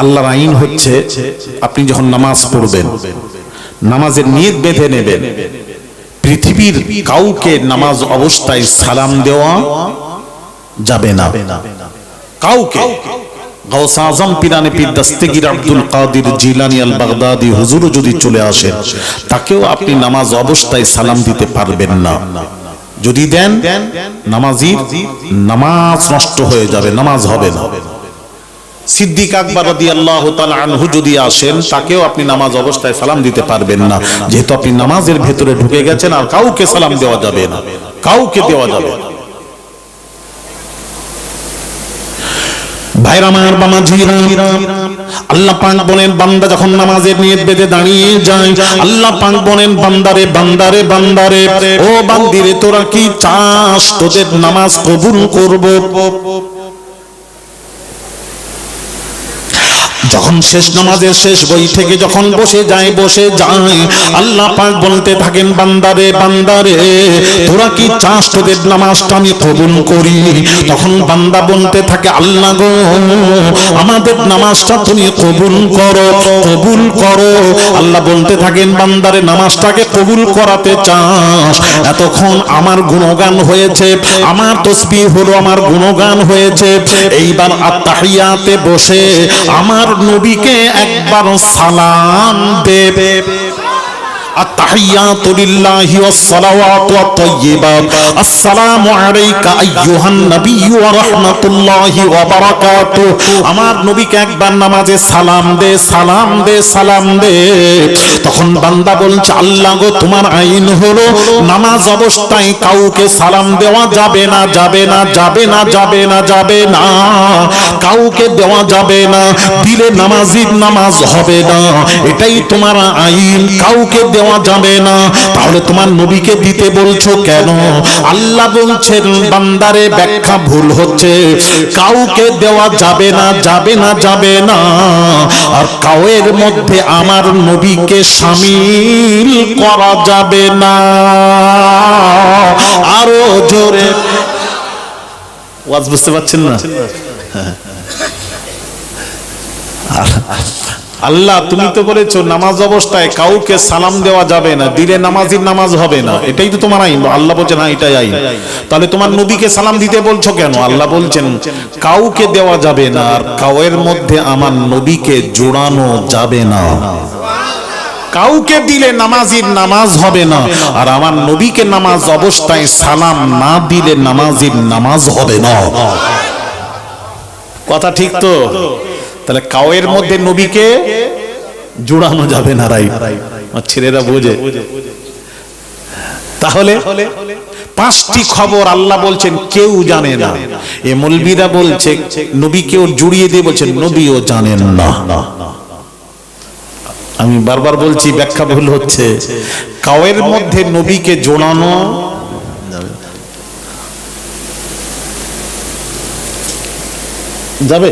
আল্লাহর আইন হচ্ছে আপনি যখন নামাজ পড়বেন, নামাজের নিয়ত বেঁধে নেবেন, পৃথিবীর কাউকে নামাজ অবস্থায় সালাম দেওয়া যাবে না। কাউকে যদি চলে তাকেও আপনি নামাজ অবস্থায় সালাম দিতে পারবেন না। যদি দেন নামাজ নষ্ট হয়ে যাবে, নামাজ হবে না। সিদ্দিক আকবর রাদিয়াল্লাহু তাআলা আনহু যদি আসেন, তাকেও আপনি নামাজ অবস্থায় সালাম দিতে পারবেন না। যেহেতু আপনি নামাজের ভেতরে ঢুকে গেছেন, আর কাউকে সালাম দেওয়া যাবে না। কাউকে দেওয়া যাবে আল্লাহ বেঁধে দাঁড়িয়ে যায়, আল্লাহ বলেন, বান্দারে বান্দারে বান্দিরে, তোরা কি চাস? তোদের নামাজ কবুল করব? যখন শেষ নামাজের শেষ বই থেকে যখন বসে যায় বসে যায়, আল্লাহ পাক বলতে থাকেন, বান্দারে বান্দারে, তোরা কি চাস তোদের নামাজটা আমি কবুল করি? তখন বান্দা বলতে থাকে, আল্লাহ গো, আমাদের নামাজটা তুমি কবুল করো কবুল করো। আল্লাহ বলতে থাকেন, বান্দারে, নামাজটাকে কবুল করাতে চাস। এতক্ষণ আমার গুণগান হয়েছে, আমার তসবি হলো আমার গুণগান হয়েছে। এইবার আত্মাহিয়াতে বসে আমার নবীকে একবার সালাম দেবে। التحيات لله والصلوات والطيبات السلام عليك أيها النبي ورحمة الله وبركاته আমার নবীকে একবার নামাজে সালাম দে সালাম দে সালাম দে তখন বান্দা বলছে আল্লাহ গো তোমার আইন হলো নামাজ অবস্থায় কাউকে সালাম দেওয়া যাবে না যাবে না যাবে না যাবে না যাবে না কাউকে দেওয়া যাবে না দিলে নামাজির নামাজ হবে না এটাই তোমার আইন কাউকে দেওয়া যাবে না। তাহলে তোমার নবীকে দিতে বলছো কেন? আল্লাহ বলছেন, বান্দারে, ব্যাখ্যা ভুল হচ্ছে। কাউকে দেওয়া যাবে না যাবে না যাবে না। আর কাউয়ের মধ্যে আমার নবীকে সামিল করা যাবে না। আরও জোরে। ওয়াজ বুঝতে পারছেন না? আল্লাহ, তুমি তো বলেছ নামাজ অবস্থায় কাউকে সালাম দেওয়া যাবে না, দিলে নামাজির নামাজ হবে না। এটাই তো তোমার আইন। আল্লাহ বলছেন হ্যাঁ এটাই আইন। তাহলে তোমার নবীকে সালাম দিতে বলছো কেন? আল্লাহ বলছেন, কাউকে দেওয়া যাবে না, আর কাউয়ের মধ্যে আমার নবীকে জোড়ানো যাবে না। কাউকে দিলে নামাজির নামাজ হবে না, আর আমার নবীকে নামাজ অবস্থায় সালাম না দিলে নামাজির নামাজ হবে না। কথা ঠিক তো? তাহলে কাউয়ের মধ্যে নবীকে জোড়ানো যাবে না রাই আমার ছেলেরা বোঝে। তাহলে পাঁচটি খবর আল্লাহ বলছেন কেউ জানে না। এ মলবিরা বলছে নবী কেউ জুড়িয়ে দিয়ে বলছেন নবীও জানেন না। আমি বারবার বলছি ব্যাখ্যা ভুল হচ্ছে। কাউয়ের মধ্যে নবীকে জোড়ানো যাবে।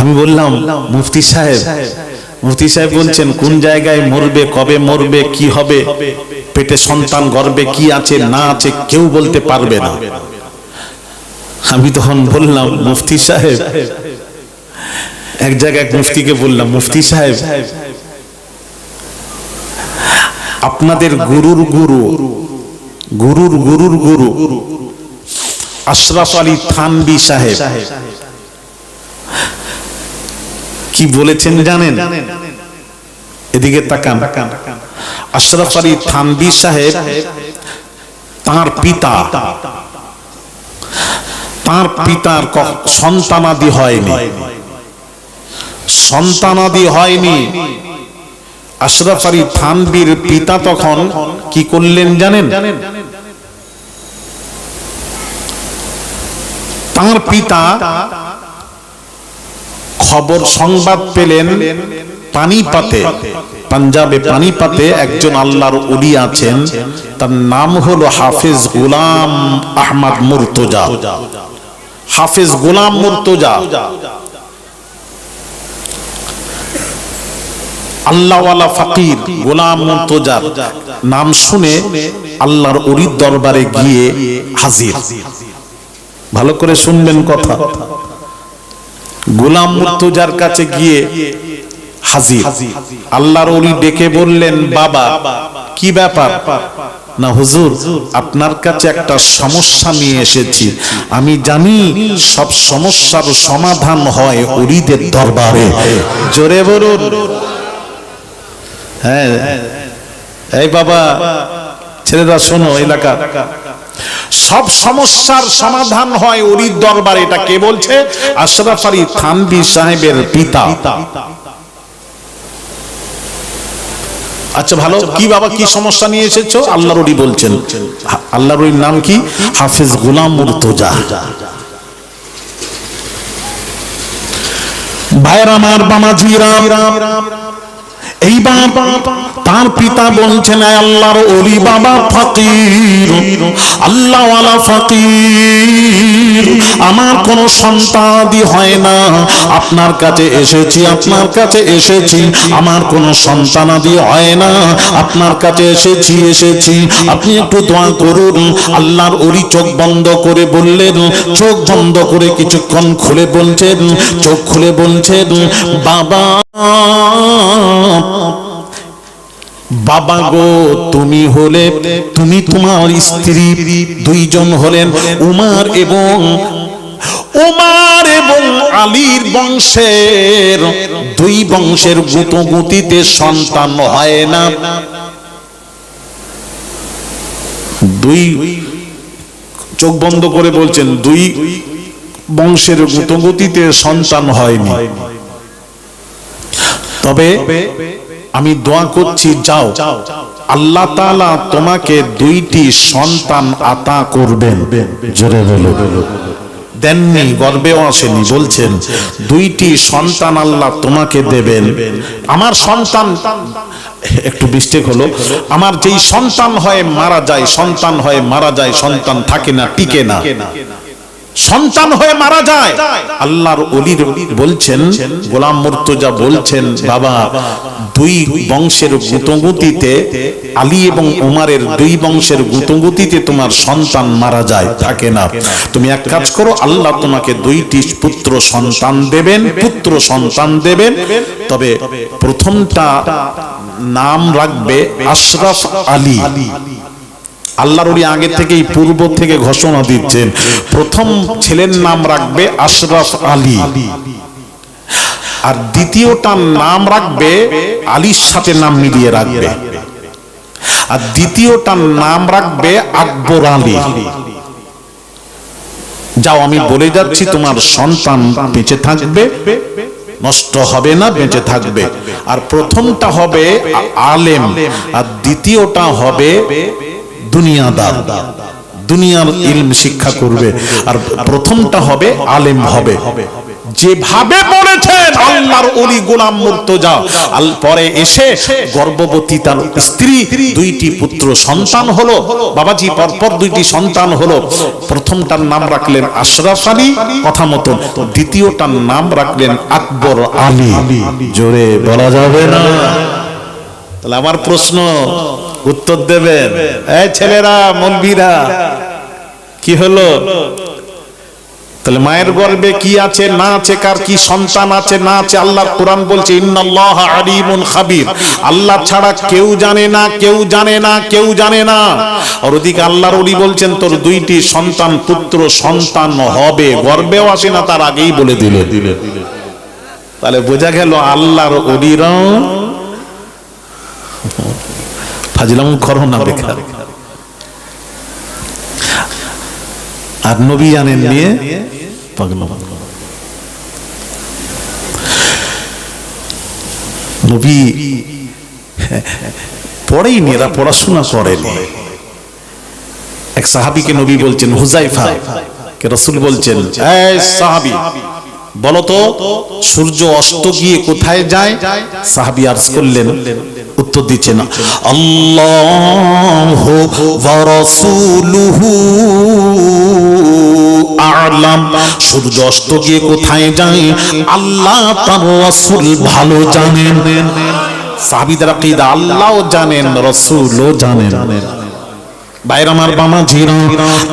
আমি বললাম, মুফতি সাহেব মুফতি সাহেব বলছেন, কোন জায়গায় মরবে, কবে মরবে, কি হবে, পেটে সন্তান গর্বে কি আছে, না আছে, কেউ বলতে পারবে না। আমি তখন বললাম, মুফতি সাহেব। এক জায়গায় এক মুফতিকে বললাম, মুফতি সাহেব, আপনাদের গুরুর গুরু, গুরুর গুরুর গুরু, আশরাফ আলী থানবি সাহেব কি বলেছেন জানেন? এদিকে তাকান। আশরাফ আলী থানবি সাহেব, তার পিতা। তার পিতার সন্তানাদি হয়নি। সন্তানাদি হয়নি। আশরাফ আলী থানবির পিতা তখন কি করলেন জানেন? তার পিতা খবর সংবাদ পেলেন পানিপাতে। পাঞ্জাবে পানিপাতে একজন আল্লাহর উলি আছেন। তার নাম হলো হাফিজ গোলাম আহমদ মুর্তজা। হাফিজ গোলাম মুর্তজা। আল্লাহওয়ালা ফকির গোলাম মুর্তজার নাম শুনে আল্লাহর অলির দরবারে গিয়ে হাজির। ভালো করে শুনবেন কথা। গোলাম মুর্তুজার কাছে গিয়ে হাজির। আল্লাহর ওলি ডেকে বললেন, বাবা, কি ব্যাপার? না, হুজুর, আপনার কাছে একটা সমস্যা নিয়ে এসেছি। আমি জানি সব সমস্যার সমাধান হয় অলিদের দরবারে। জোরে বলুন। হ্যাঁ। এই বাবা, ছেলেরা, শোনো, এলাকা। সব সমস্যার সমাধান হয় অলির দরবার, এটা কে বলছে? আশরাফ আলী থানবি সাহেবের পিতা। আচ্ছা ভালো, কি বাবা, কি সমস্যা নিয়ে এসেছ? আল্লাহর ওলি বলছেন। আল্লাহর ওলির নাম কি? হাফিজ গোলাম মুর্তজা। ভাইয়ের, আমার বামাজিরা, এইবার তার পিতা বলছেন আল্লাহর ওলি বাবা ফকির। আল্লাহওয়ালা ফকির। আমার কোনো সন্তানাদি হয় না। আপনার কাছে এসেছি, আপনার কাছে এসেছি। আমার কোনো সন্তানাদি হয় না। আপনার কাছে এসেছি এসেছি। আপনি একটু দোয়া করুন। আল্লাহর ওলি চোখ বন্ধ করে বললেন, চোখ বন্ধ করে কিছুক্ষণ খুলে বলছেন, চোখ খুলে বলছেন, বাবা বাবা গো, তুমি হলে, তুমি তোমার স্ত্রী, দুইজন হলেন উমার এবং উমার এবং আলীর বংশের। দুই বংশের গুতগুতিতে সন্তান হয় না। দুই চোখ বন্ধ করে বলছেন, দুই বংশের গুতগুতিতে সন্তান হয়নি। তবে আমি দোয়া করছি, যাও। আল্লাহ তাআলা তোমাকে দুইটি সন্তান আতা করবেন। জোরে দেননি, গর্বেও আসেনি, বলছেন, দুইটি সন্তান আল্লাহ তোমাকে দেবেন। আমার সন্তান, একটু মিস্টেক হলো, আমার যেই সন্তান হয় মারা যায়, সন্তান হয় মারা যায়, সন্তান থাকে না, টিকে না। সন্তান হয়ে মারা যায়। আল্লাহর অলির বলছেন গোলাম মুর্তজা বলছেন বাবা দুই বংশের গুতগুতিতে আলী এবং উমারের দুই বংশের গুতগুতিতে তোমার সন্তান মারা যায়। থাকে না। তুমি এক কাজ করো আল্লাহ তোমাকে দুইটি পুত্র সন্তান দেবেন পুত্র সন্তান দেবেন। তবে প্রথমটা নাম রাখবে আশরাফ আলী। আল্লাহর ওলি আগে থেকেই পূর্ব থেকে ঘোষণা দিচ্ছেন। প্রথম ছেলের নাম রাখবে আশরাফ আলী। আর দ্বিতীয়টার নাম রাখবে আলীর সাথে নাম মিলিয়ে রাখবে। আর দ্বিতীয়টার নাম রাখবে আকবর আলী। যাও, আমি বলে যাচ্ছি, তোমার সন্তান বেঁচে থাকবে, নষ্ট হবে না, বেঁচে থাকবে। আর প্রথমটা হবে আলেম, আর দ্বিতীয়টা হবে দুনিয়াদার। দুনিয়ার ইলম শিক্ষা করবে। আর প্রথমটা হবে আলেম হবে। যেভাবে বলেছেন আল্লাহর ওলি গোলাম মুর্তজা আল পরে এসে গর্ভবতী তার স্ত্রী দুইটি পুত্র সন্তান হলো। বাবাজি পরপর দুইটি সন্তান হলো। প্রথমটার নাম রাখলেন আশরাফ আলী কথা মতন। দ্বিতীয়টার নাম রাখলেন আকবর আলী। জোরে বলা যাবে না। তাহলে আমার প্রশ্ন উত্তর দেবেন। এই ছেলেরা মলবিরা কি হলো? তাহলে মায়ের গর্বে কি আছে, না আছে, কার কি সন্তান আছে, না আছে আল্লাহ কোরআন বলছে, ইন্নাল্লাহ আলিমুন খাবির। আল্লাহ ছাড়া কেউ জানে না, কেউ জানে না, কেউ জানে না। আর ওদিকে আল্লাহর ওলি বলছেন, তোর দুইটি সন্তান পুত্র সন্তান হবে। গর্বেও আসে না, তার আগেই বলে দিলে। তাহলে বোঝা গেল আল্লাহর ওলিরা ফাজিলাম করো না বেকার আর নবী জানেন নিয়ে পাগল নবী পড়েইনি এরা পড়াশোনা করেনি। এক সাহাবিকে নবী বলছেন হুজাইফা। কে রসুল বলছেন সাহাবি বলতো সূর্য অস্ত গিয়ে কোথায় যায়? সাহাবি আরজ করলেন। উত্তর দিচ্ছে না। আল্লাহ আলাম। সূর্য অস্ত গিয়ে কোথায় যায়? আল্লাহ তার রাসূল ভালো জানেন। সাবিদ আকীদা আল্লাহ জানেন, রাসূলও জানেন।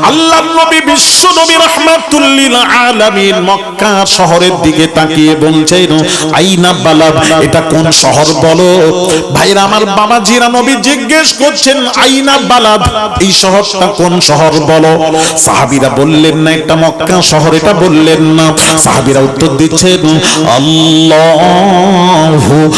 আল্লাহ বিশ্ব মক্কা শহরের দিকে তাকিয়ে জিজ্ঞেস করছেন এই শহরটা কোন শহর বলো? বললেন, না, এটা মক্কা শহর, এটা বললেন না। সাহাবীরা উত্তর দিচ্ছেন, আল্লাহু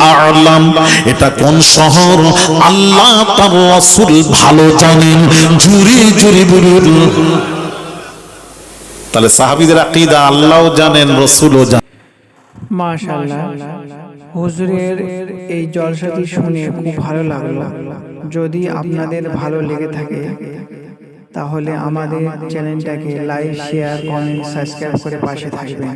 আ'লাম, এটা কোন শহর? আল্লাহ তার রাসূল ভালো জানেন। জুরি জুরি বলুন। তাহলে সাহাবীদের আকীদা আল্লাহও জানেন, রাসূলও জানেন। মাশাল্লাহ হুজুরের এই জলসাটি শুনে খুব ভালো লাগল। যদি আপনাদের ভালো লেগে থাকে, তাহলে আমাদের চ্যানেলটাকে লাইক, শেয়ার, কমেন্ট, সাবস্ক্রাইব করে পাশে থাকবেন।